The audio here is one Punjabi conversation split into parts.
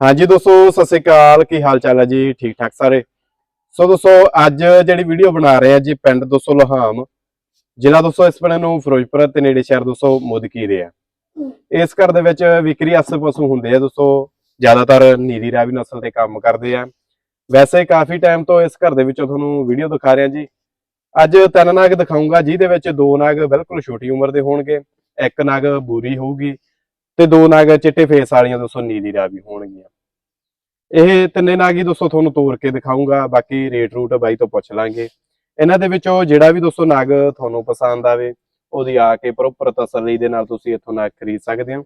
ਹਾਂਜੀ ਦੋਸਤੋ ਸਤਿ ਸ੍ਰੀ ਅਕਾਲ। ਕੀ ਹਾਲ ਚਾਲ ਹੈ ਜੀ? ਠੀਕ ਠਾਕ ਸਾਰੇ? ਸੋ ਦੋਸਤੋ ਅੱਜ ਜਿਹੜੀ ਵੀਡੀਓ ਬਣਾ ਰਹੇ ਆ ਜੀ ਪਿੰਡ ਦੋਸਤੋ ਲੋਹਾਮ ਜ਼ਿਲ੍ਹਾ ਦੋਸਤੋ ਇਸ ਪਿੰਡ ਨੂੰ ਫਿਰੋਜ਼ਪੁਰ ਤੇ ਨੇੜੇ ਸ਼ਹਿਰ ਦੋਸਤੋ ਮੁਦਕੀ ਦੇ ਆ। ਇਸ ਘਰ ਦੇ ਵਿੱਚ ਵਿਕਰੀ ਆਸੇ ਪਸ਼ੂ ਹੁੰਦੇ ਆ ਦੋਸਤੋ ਜ਼ਿਆਦਾਤਰ ਨੀਲੀ ਰਾਵੀ ਨਸਲ ਦੇ ਕੰਮ ਕਰਦੇ ਆ। ਵੈਸੇ ਕਾਫੀ ਟਾਈਮ ਤੋਂ ਇਸ ਘਰ ਦੇ ਵਿੱਚੋਂ ਤੁਹਾਨੂੰ ਵੀਡੀਓ ਦਿਖਾ ਰਿਹਾ ਜੀ। ਅੱਜ ਤਿੰਨ ਨਾਗ ਦਿਖਾਉਂਗਾ ਜਿਹਦੇ ਵਿੱਚ ਦੋ ਨਾਗ ਬਿਲਕੁਲ ਛੋਟੀ ਉਮਰ ਦੇ ਹੋਣਗੇ ਇੱਕ ਨਾਗ ਬੂਰੀ ਹੋਊਗੀ ਤੇ ਦੋ ਨਾਗ ਚਿੱਟੇ ਫੇਸ ਵਾਲੀਆਂ ਦੋਸਤੋ ਨੀਲੀ ਰਾਵੀ ਹੋਣਗੀਆਂ। ਇਹ ਤਿੰਨੇ ਨਾਗ ਹੀ ਦੋਸਤੋ ਤੁਹਾਨੂੰ ਤੋੜ ਕੇ ਦਿਖਾਉਂਗਾ ਬਾਕੀ ਰੇਟ ਰੂਟ ਬਾਈ ਤੋਂ ਪੁੱਛ ਲਾਂਗੇ। ਇਹਨਾਂ ਦੇ ਵਿੱਚੋਂ ਜਿਹੜਾ ਵੀ ਦੋਸਤੋ ਨਾਗ ਤੁਹਾਨੂੰ ਪਸੰਦ ਆਵੇ ਉਹਦੀ ਆ ਕੇ ਪ੍ਰੋਪਰ ਤਸੱਲੀ ਦੇ ਨਾਲ ਤੁਸੀਂ ਇੱਥੋਂ ਨਾਗ ਖਰੀਦ ਸਕਦੇ ਹੋ।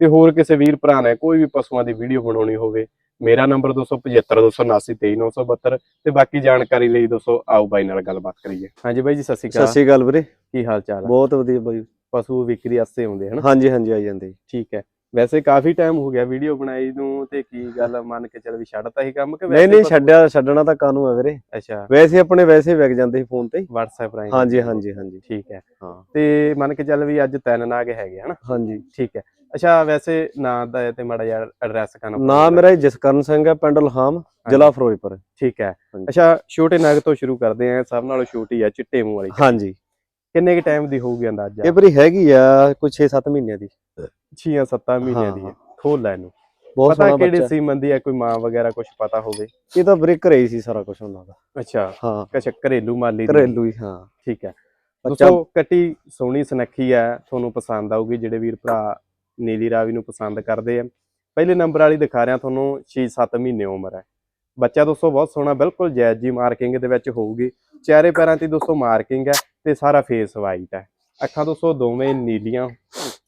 ਤੇ ਹੋਰ ਕਿਸੇ ਵੀਰ ਭਰਾ ਨੇ ਕੋਈ ਵੀ ਪਸ਼ੂਆਂ ਦੀ ਵੀਡੀਓ ਬਣਾਉਣੀ ਹੋਵੇ ਮੇਰਾ ਨੰਬਰ 2752792972 ਤੇ ਬਾਕੀ ਜਾਣਕਾਰੀ ਲਈ ਦੋਸਤੋ ਆਓ ਬਾਈ ਨਾਲ ਗੱਲਬਾਤ ਕਰੀਏ। ਹਾਂਜੀ ਬਾਈ ਜੀ ਸਤਿ ਸ਼੍ਰੀ ਸਤਿ ਅਕਾਲ ਸ਼੍ਰੀ ਅਕਾਲ ਵੀਰੇ। ਕੀ ਹਾਲ ਚਾਲ ਹੈ ਬਹੁਤ ਵਧੀਆ ਬਾਈ। ਪਸ਼ੂ ਵਿਕਰੀ ਵਾਸਤੇ ਆਉਂਦੇ ਹਨ? ਹਾਂਜੀ ਹਾਂਜੀ ਆ ਜਾਂਦੇ ਜੀ। ਠੀਕ ਹੈ। ਵੈਸੇ ਕਾਫੀ ਟਾਈਮ ਹੋ ਗਿਆ ਵੀਡੀਓ ਬਣਾਈ ਨੂੰ ਤੇ ਕੀ ਗੱਲ ਮੰਨ ਕੇ ਚੱਲ ਵੀ ਛੱਡਤਾ ਹੀ ਕੰਮ ਕਿ ਨਹੀਂ ਵੈਸੇ ਨਹੀਂ ਛੱਡਿਆ ਛੱਡਣਾ ਤਾਂ ਕਾਨੂੰ ਆ ਵੀਰੇ? ਅੱਛਾ। ਵੈਸੇ ਆਪਣੇ ਵੈਸੇ ਵਿਕ ਜਾਂਦੇ ਸੀ ਫੋਨ ਤੇ ਹੀ। WhatsApp ਰਾਹੀਂ। ਹਾਂਜੀ ਹਾਂਜੀ ਹਾਂਜੀ। ਠੀਕ ਹੈ। ਹਾਂ। ਤੇ ਮੰਨ ਕੇ ਚੱਲ ਵੀ ਅੱਜ ਤਿੰਨ ਨਾਗ ਹੈਗੇ ਹਨਾ? ਹਾਂਜੀ। ਠੀਕ ਹੈ। ਅੱਛਾ ਵੈਸੇ ਨਾਂ ਦਾ ਤੇ ਮਾੜਾ ਜਿਹਾ ਐਡਰੈਸ ਕਰਨਾ ਨਾਮ ਮੇਰਾ ਜਸਕਰਨ ਸਿੰਘ ਹੈ ਪਿੰਡ ਲਹਾਮ ਜ਼ਿਲ੍ਹਾ ਫਿਰੋਜ਼ਪੁਰ। ਠੀਕ ਹੈ। ਅੱਛਾ ਛੋਟੇ ਨਾਗ ਤੋਂ ਸ਼ੁਰੂ ਕਰਦੇ ਆਂ ਸਭ ਨਾਲੋਂ ਛੋਟੀ ਆ ਚਿੱਟੇ ਮੂੰਹ ਵਾਲੀ। ਹਾਂਜੀ। ਕਿੰਨੇ ਕ ਟਾਈਮ ਦੀ ਹੋਊਗੀ ਅੰਦਾਜ਼ਾ? ਇਹ ਵੀਰੇ ਹੈਗੀ ਆ ਕੋਈ 6-7 ਮਹੀਨਿਆਂ ਦੀ। 6-7 ਮਹੀਨਿਆਂ ਦੀ ਖੋਲ ਲੈ ਇਹਨੂੰ। ਬਹੁਤ ਪਤਾ ਸੋਹਣਾ ਕਿਹੜੇ ਬੱਚਾ। ਸੀਮਨ ਦੀ ਹੈ ਕੋਈ ਮਾਂ ਵਗੈਰਾ ਕੁਝ ਪਤਾ ਹੋਵੇ? ਇਹ ਤਾਂ ਵੀਰੇ ਘਰੇ ਹੀ ਸੀ ਸਾਰਾ ਕੁਝ ਉਹਨਾਂ ਦਾ। ਅੱਛਾ। ਹਾਂ। ਅੱਛਾ ਘਰੇਲੂ ਮਾਲੀ ਦੀ। ਘਰੇਲੂ ਹੀ ਹਾਂ। ਠੀਕ ਹੈ। ਦੋਸਤੋ ਕੱਟੀ ਸੋਹਣੀ ਸੁਨੱਖੀ ਹੈ ਤੁਹਾਨੂੰ ਪਸੰਦ ਆਊਗੀ ਜਿਹੜੇ ਵੀਰ ਭਰਾ ਨੀਲੀ ਰਾਵੀ ਨੂੰ ਪਸੰਦ ਕਰਦੇ ਆ। ਪਹਿਲੇ ਨੰਬਰ ਵਾਲੀ ਦਿਖਾ ਰਿਹਾ ਤੁਹਾਨੂੰ 6-7 ਮਹੀਨੇ ਉਮਰ ਹੈ। ਬੱਚਾ ਦੋਸਤੋ ਬਹੁਤ ਸੋਹਣਾ ਬਿਲਕੁਲ ਜਾਇਜ਼ ਜੀ ਮਾਰਕਿੰਗ ਦੇ ਵਿੱਚ ਹੋਊਗੀ। ਚਿਹਰੇ ਪੈਰਾਂ ਤੇ ਦੋਸਤੋ ਮਾਰਕਿੰਗ ਹੈ। ਤੇ ਸਾਰਾ ਫੇਸ ਵਾਈਟ ਹੈ। ਅੱਖਾਂ ਦੋਸਤੋ ਦੋਵੇਂ ਨੀਲੀਆਂ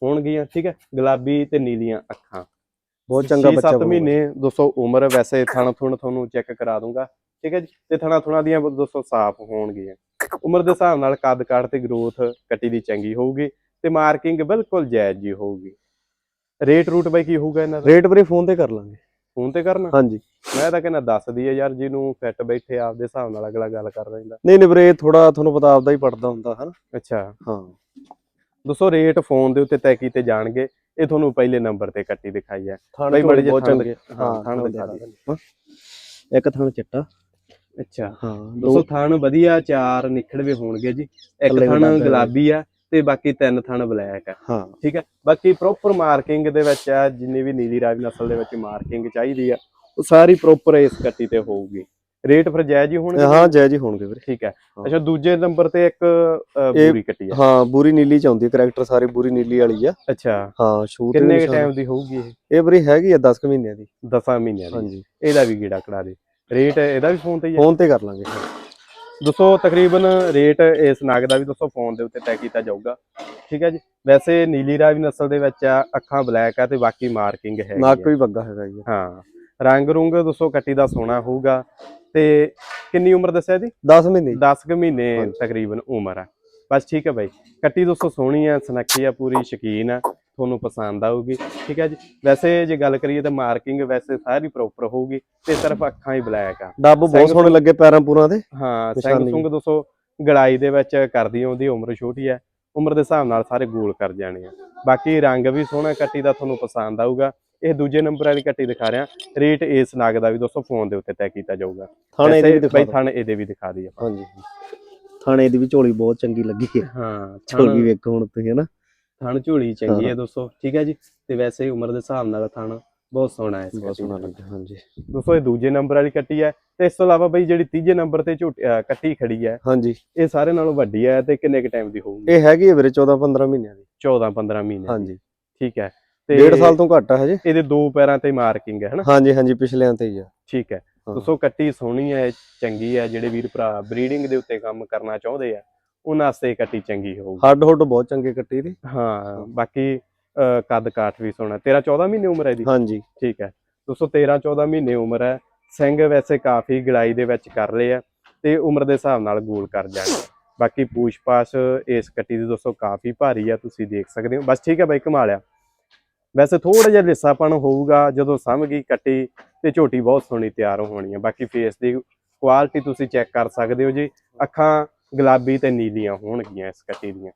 ਹੋਣਗੀਆਂ ਠੀਕ ਹੈ? ਗੁਲਾਬੀ ਤੇ ਨੀਲੀਆਂ ਅੱਖਾਂ। ਬਹੁਤ ਚੰਗਾ ਬੱਚਾ 7 ਬਣੂਗਾ। ਮਹੀਨੇ ਦੋਸਤੋ ਉਮਰ ਵੈਸੇ ਥਣ ਥੁਣ ਤੁਹਾਨੂੰ ਚੈੱਕ ਕਰਾ ਦੂੰਗਾ ਠੀਕ ਹੈ ਜੀ? ਤੇ ਥਣਾ ਥੁਣਾ ਦੀਆਂ ਦੋਸਤੋ ਸਾਫ਼ ਹੋਣਗੀਆਂ। ਉਮਰ ਦੇ ਹਿਸਾਬ ਨਾਲ ਕੱਦ ਕਾਠ ਤੇ ਗਰੋਥ ਕੱਟੀ ਦੀ ਚੰਗੀ ਹੋਊਗੀ ਤੇ ਮਾਰਕਿੰਗ ਬਿਲਕੁਲ ਜਾਇਜ਼ ਜੀ ਹੋਊਗੀ। ਰੇਟ ਰੂਟ ਬਾਈ ਕੀ ਹੋਊਗਾ ਇਹਨਾਂ ਦਾ? ਰੇਟ ਵੀਰੇ ਫੋਨ ਤੇ ਕਰ ਲਾਂਗੇ। ਫੋਨ ਤੇ ਕਰਨਾ? ਹਾਂਜੀ। ਮੈਂ ਤਾਂ ਕਹਿੰਦਾ ਦੱਸ ਦਈਏ ਯਾਰ ਜਿਹਨੂੰ ਫਿੱਟ ਬੈਠੇ ਆਪਦੇ ਹਿਸਾਬ ਨਾਲ ਅਗਲਾ ਗੱਲ ਕਰ ਲੈਂਦਾ। ਨਹੀਂ ਨਹੀਂ ਵੀਰੇ ਥੋੜਾ ਤੁਹਾਨੂੰ ਪਤਾ ਆਪਦਾ ਹੀ ਪੜਦਾ ਹੁੰਦਾ ਹਨਾ? ਅੱਛਾ। ਹਾਂ। ਦੋਸਤੋ ਰੇਟ ਫੋਨ ਦੇ ਉੱਤੇ ਤੈਅ ਕੀਤੇ ਜਾਣਗੇ ਇਹ ਤੁਹਾਨੂੰ ਪਹਿਲੇ ਨੰਬਰ ਤੇ ਕੱਟੀ ਦਿਖਾਈ ਹੈ। ਬਈ ਬੜੇ ਬਹੁਤ ਚੰਗੇ। ਹਾਂ ਥਣ ਦਿਖਾ ਦੇ ਇੱਕ ਥਣ ਚਿੱਟਾ। ਅੱਛਾ। ਹਾਂ ਦੋਸਤੋ ਥਣ ਵਧੀਆ ਚਾਰ ਨਿਖੜਵੇ ਹੋਣਗੇ ਜੀ। ਇੱਕ ਥਣ ਗੁਲਾਬੀ ਆ। ਤੇ ਬਾਕੀ ਤਿੰਨ ਥਣ ਬਲੈਕ ਹਾਂ। ਠੀਕ ਹੈ ਬਾਕੀ ਪ੍ਰੋਪਰ ਮਾਰਕਿੰਗ ਦੇ ਵਿੱਚ ਆ ਜਿੰਨੀ ਵੀ ਨੀਲੀ ਰਾਵੀ ਨਸਲ ਦੇ ਵਿੱਚ ਮਾਰਕਿੰਗ ਚਾਹੀਦੀ ਆ ਉਹ ਸਾਰੀ ਪ੍ਰੋਪਰ ਇਸ ਕੱਟੀ ਤੇ ਹੋਊਗੀ। ਰੇਟ ਫਿਰ ਜਾਇਜ਼ ਹੀ ਹੋਣਗੇ? ਹਾਂ ਜੈ ਜੀ ਹੋਣਗੇ ਵੀਰੇ। ਠੀਕ ਹੈ ਹਾਂ। ਅੱਛਾ ਦੂਜੇ ਨੰਬਰ ਤੇ ਇੱਕ ਬੂਰੀ ਕੱਟੀ ਆ। ਹਾਂ ਬੂਰੀ ਨੀਲੀ ਚ ਆਉਂਦੀ ਕਰੈਕਟਰ ਸਾਰੇ ਬੂਰੀ ਨੀਲੀ ਵਾਲੀ ਆ। ਅੱਛਾ। ਹਾਂ ਸ਼ੂਟ ਕਿੰਨੇ ਟਾਈਮ ਦੀ ਹੋਊਗੀ ਇਹ? ਇਹ ਵੀਰੇ ਹੈਗੀ ਆ 10 ਕੁ ਮਹੀਨਿਆਂ ਦੀ। 10 ਮਹੀਨਿਆਂ ਦੀ। ਹਾਂਜੀ। ਇਹਦਾ ਵੀ ਗੀੜਾ ਕੜਾ ਦੇ। ਰੇਟ ਇਹਦਾ ਵੀ ਫੋਨ ਤੇ ਹੀ ਹੈ ਫੋਨ ਤੇ ਕਰ ਲਾਂਗੇ। ਦੋਸਤੋ ਤਕਰੀਬਨ ਰੇਟ ਇਸ ਨਾਗ ਦਾ ਵੀ ਦੋਸਤੋ ਫੋਨ ਦੇ ਉੱਤੇ ਤੈਅ ਕੀਤਾ ਜਾਊਗਾ। ਠੀਕ ਹੈ ਜੀ? ਵੈਸੇ ਨੀਲੀ ਰਾਵੀ ਨਸਲ ਦੇ ਵਿੱਚ ਆ ਅੱਖਾਂ ਬਲੈਕ ਆ ਤੇ ਬਾਕੀ ਮਾਰਕਿੰਗ ਹੈ ਨੱਕ ਵੀ ਬੱਗਾ ਹੈਗਾ ਜੀ। ਹਾਂ। ਰੰਗ ਰੁੰਗ ਦੋਸਤੋ ਕੱਟੀ ਦਾ ਸੋਹਣਾ ਹੋਊਗਾ। ਤੇ ਕਿੰਨੀ ਉਮਰ ਦੱਸਿਆ ਜੀ? 10 ਮਹੀਨੇ। 10 ਕੁ ਮਹੀਨੇ। ਤਕਰੀਬਨ ਉਮਰ ਆ। ਬਸ ਠੀਕ ਹੈ ਬਾਈ। ਕੱਟੀ ਦੋਸਤੋ ਸੋਹਣੀ ਆ ਸੁਨੱਖੀ ਆ ਪੂਰੀ ਸ਼ਕੀਨ ਆ। ਤੁਹਾਨੂੰ ਪਸੰਦ ਆਊਗੀ ਠੀਕ ਹੈ ਜੀ? ਵੈਸੇ ਜੇ ਗੱਲ ਕਰੀਏ ਤਾਂ ਮਾਰਕਿੰਗ ਵੈਸੇ ਸਾਰੀ ਪ੍ਰੋਪਰ ਹੋਊਗੀ ਤੇ ਸਿਰਫ ਅੱਖਾਂ ਹੀ ਬਲੈਕ ਆ। ਡੱਬ ਬਹੁਤ ਸੋਹਣੇ ਲੱਗੇ ਪੈਰਾਂ ਪੂਰਾਂ ਤੇ ਹਾਂ ਸਿੰਘ ਨਿਸ਼ਾਨੀ। ਸੁੰਗ ਦੋਸਤੋ ਗੜਾਈ ਦੇ ਵਿੱਚ ਕਰਦੀ ਉਹਦੀ ਉਮਰ ਛੋਟੀ ਹੈ ਉਮਰ ਦੇ ਹਿਸਾਬ ਨਾਲ ਸਾਰੇ ਗੋਲ ਕਰ ਜਾਣੇ ਆ। ਬਾਕੀ ਰੰਗ ਵੀ ਸੋਹਣਾ ਕੱਟੀ ਦਾ ਤੁਹਾਨੂੰ ਪਸੰਦ ਆਊਗਾ। ਇਹ ਦੂਜੇ ਨੰਬਰ ਵਾਲੀ ਕੱਟੀ ਦਿਖਾ ਰਿਹਾ। ਰੇਟ ਇਸ ਨਾਗ ਦਾ ਵੀ ਦੋਸਤੋ ਫੋਨ ਦੇ ਉੱਤੇ ਤੈਅ ਕੀਤਾ ਜਾਊਗਾ। ਥਾਣੇ ਦੀ ਵੈਸੇ ਵੀ ਦਿਖਾ ਬਈ। ਥਾਣੇ ਇਹਦੇ ਵੀ ਦਿਖਾ ਦਈਏ। ਹਾਂਜੀ। ਥਾਣੇ ਦੀ ਵੀ ਝੋਲੀ ਬਹੁਤ ਚੰਗੀ ਲੱਗੀ ਹੈ ਹਾਂ ਝੋਲੀ ਵੇਖੋ ਹੁਣ ਤੁਸੀਂ ਹਨਾ? ਥਣ ਝੋਲੀ ਚੰਗੀ ਹਾਂ। ਹੈ ਦੋਸਤੋ ਠੀਕ ਹੈ ਜੀ? ਤੇ ਵੈਸੇ ਉਮਰ ਦੇ ਹਿਸਾਬ ਨਾਲ ਥਣ ਬਹੁਤ ਸੋਹਣਾ ਹੈ ਬਹੁਤ ਸੋਹਣਾ ਦਾ। ਲੱਗਾ ਹਾਂਜੀ। ਦੋਸਤੋ ਇਹ ਦੂਜੇ ਨੰਬਰ ਵਾਲੀ ਕੱਟੀ ਹੈ ਤੇ ਇਸ ਤੋਂ ਇਲਾਵਾ ਬਈ ਜਿਹੜੀ ਤੀਜੇ ਨੰਬਰ ਤੇ ਝੋਟੀ ਕੱਟੀ ਖੜੀ ਹੈ ਹਾਂਜੀ। ਇਹ ਸਾਰੇ ਨਾਲੋਂ ਵੱਡੀ ਹੈ ਤੇ ਕਿੰਨੇ ਕ ਟਾਈਮ ਦੀ ਹੋਊਗੀ? ਇਹ ਹੈਗੀ ਹੈ ਵੀਰੇ 14 15 ਮਹੀਨਿਆਂ ਦੀ। 14 15 ਮਹੀਨੇ। ਹਾਂਜੀ। ਠੀਕ ਹੈ। ਡੇਢ ਸਾਲ ਤੋਂ ਘੱਟ ਆ ਹਜੇ। ਇਹਦੇ ਦੋ ਪੈਰਾਂ ਤੇ ਮਾਰਕਿੰਗ ਹੈ ਹਨਾ? ਹਾਂਜੀ ਹਾਂਜੀ ਪਿਛਲਿਆਂ ਤੇ ਹੀ ਆ। ਠੀਕ ਹੈ। ਹਾਂ। ਦੋਸਤੋ ਕੱਟੀ ਸੋਹਣੀ ਹੈ ਚੰਗੀ ਹੈ। ਜਿਹੜੇ ਵੀਰ ਭਰਾ ਬਰੀਡਿੰਗ ਦੇ ਉੱਤੇ ਕੰਮ ਕਰਨਾ ਚਾਹੁੰਦੇ ਆ ਉਹਨਾਂ ਵਾਸਤੇ ਕੱਟੀ ਚੰਗੀ ਹੋਊਗੀ। ਹੱਡ ਹੁੱਡ ਬਹੁਤ ਚੰਗੇ ਕੱਟੀ ਦੇ। ਹਾਂ ਬਾਕੀ ਕੱਦ ਕਾਠ ਵੀ ਸੋਹਣਾ। 13 14 ਮਹੀਨੇ ਉਮਰ ਹੈ ਇਹਦੀ? ਹਾਂਜੀ। ਠੀਕ ਹੈ। ਦੋਸਤੋ 13 14 ਮਹੀਨੇ ਉਮਰ ਹੈ। ਸਿੰਘ ਵੈਸੇ ਕਾਫੀ ਗੜਾਈ ਦੇ ਵਿੱਚ ਕਰ ਰਹੇ ਆ ਤੇ ਉਮਰ ਦੇ ਹਿਸਾਬ ਨਾਲ ਗੋਲ ਕਰ ਜਾਣਗੇ। ਬਾਕੀ ਪੂਛ-ਪਾਛ ਇਸ ਕੱਟੀ ਦੀ ਦੋਸਤੋ ਕਾਫੀ ਭਾਰੀ ਆ ਤੁਸੀਂ ਦੇਖ ਸਕਦੇ ਹੋ। ਬਸ ਠੀਕ ਹੈ ਬਾਈ ਕਮਾ ਲਿਆ ਵੈਸੇ ਥੋੜਾ ਜਿਹਾ ਲਿੱਸਾਪਣ ਹੋਊਗਾ ਜਦੋਂ ਸਮਝ ਗਈ ਕੱਟੀ ਤੇ ਝੋਟੀ ਬਹੁਤ ਸੋਹਣੀ ਤਿਆਰ ਹੋਣੀ ਹੈ ਬਾਕੀ ਫੇਸ ਦੀ ਕੁਆਲਿਟੀ ਤੁਸੀਂ ਚੈੱਕ ਕਰ ਸਕਦੇ ਹੋ ਜੀ। ਅੱਖਾਂ ਗੁਲਾਬੀ ਤੇ ਨੀਲੀਆਂ ਹੋਣਗੀਆਂ ਇਸ ਕੱਟੀ ਦੀਆਂ।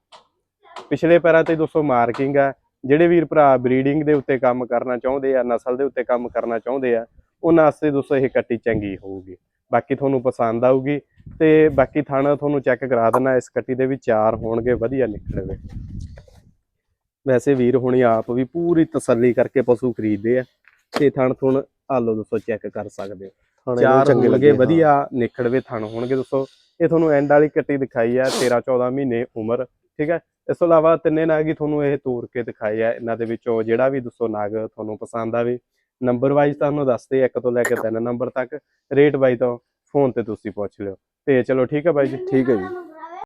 ਪਿਛਲੇ ਪੈਰਾਂ ਤੇ ਦੋਸਤੋ ਮਾਰਕਿੰਗ ਹੈ ਜਿਹੜੇ ਵੀਰ ਭਰਾ ਬਰੀਡਿੰਗ ਦੇ ਉੱਤੇ ਕੰਮ ਕਰਨਾ ਚਾਹੁੰਦੇ ਆ ਨਸਲ ਦੇ ਉੱਤੇ ਕੰਮ ਕਰਨਾ ਚਾਹੁੰਦੇ ਆ ਉਹਨਾਂ ਵਾਸਤੇ ਦੋਸਤੋ ਇਹ ਕੱਟੀ ਚੰਗੀ ਹੋਊਗੀ। ਬਾਕੀ ਤੁਹਾਨੂੰ ਪਸੰਦ ਆਊਗੀ ਤੇ ਬਾਕੀ ਥਣ ਤੁਹਾਨੂੰ ਚੈੱਕ ਕਰਾ ਦੇਣਾ ਇਸ ਕੱਟੀ ਦੇ ਵੀ ਚਾਰ ਹੋਣਗੇ ਵਧੀਆ ਨਿਕਲਣਗੇ। ਵੈਸੇ ਵੀਰ ਹੁਣੀ ਆਪ ਵੀ ਪੂਰੀ ਤਸੱਲੀ ਕਰਕੇ ਪਸ਼ੂ ਖਰੀਦਦੇ ਆ ਤੇ ਥਣ ਥੁਣ ਆਲੋ ਦੋਸਤੋ ਚੈੱਕ ਕਰ ਸਕਦੇ ਹੋ। ਚਾਰ ਚੰਗੇ ਲੱਗੇ। ਵਧੀਆ ਨਿਖੜਵੇ ਥਣ ਹੋਣਗੇ ਦੋਸਤੋ। ਇਹ ਤੁਹਾਨੂੰ ਐਂਡ ਵਾਲੀ ਕੱਟੀ ਦਿਖਾਈ ਹੈ 13 14 ਮਹੀਨੇ ਉਮਰ, ਠੀਕ ਹੈ? ਇਸ ਤੋਂ ਇਲਾਵਾ ਤਿੰਨੇ ਨਾਗ ਹੀ ਤੁਹਾਨੂੰ ਇਹ ਤੋੜ ਕੇ ਦਿਖਾਈ ਹੈ ਇਹਨਾਂ ਦੇ ਵਿੱਚੋਂ ਜਿਹੜਾ ਵੀ ਦੱਸੋ ਨਾਗ ਤੁਹਾਨੂੰ ਪਸੰਦ ਆਵੇ। ਨੰਬਰ ਵਾਈਜ਼ ਤੁਹਾਨੂੰ ਦੱਸਦੇ ਇੱਕ ਤੋਂ ਲੈ ਕੇ ਤਿੰਨ ਨੰਬਰ ਤੱਕ। ਰੇਟ ਵਾਈਜ਼ ਤਾਂ ਫੋਨ ਤੇ ਤੁਸੀਂ ਪੁੱਛ ਲਿਓ। ਤੇ ਚਲੋ ਠੀਕ ਹੈ ਬਾਈ ਜੀ? ਠੀਕ ਹੈ ਜੀ।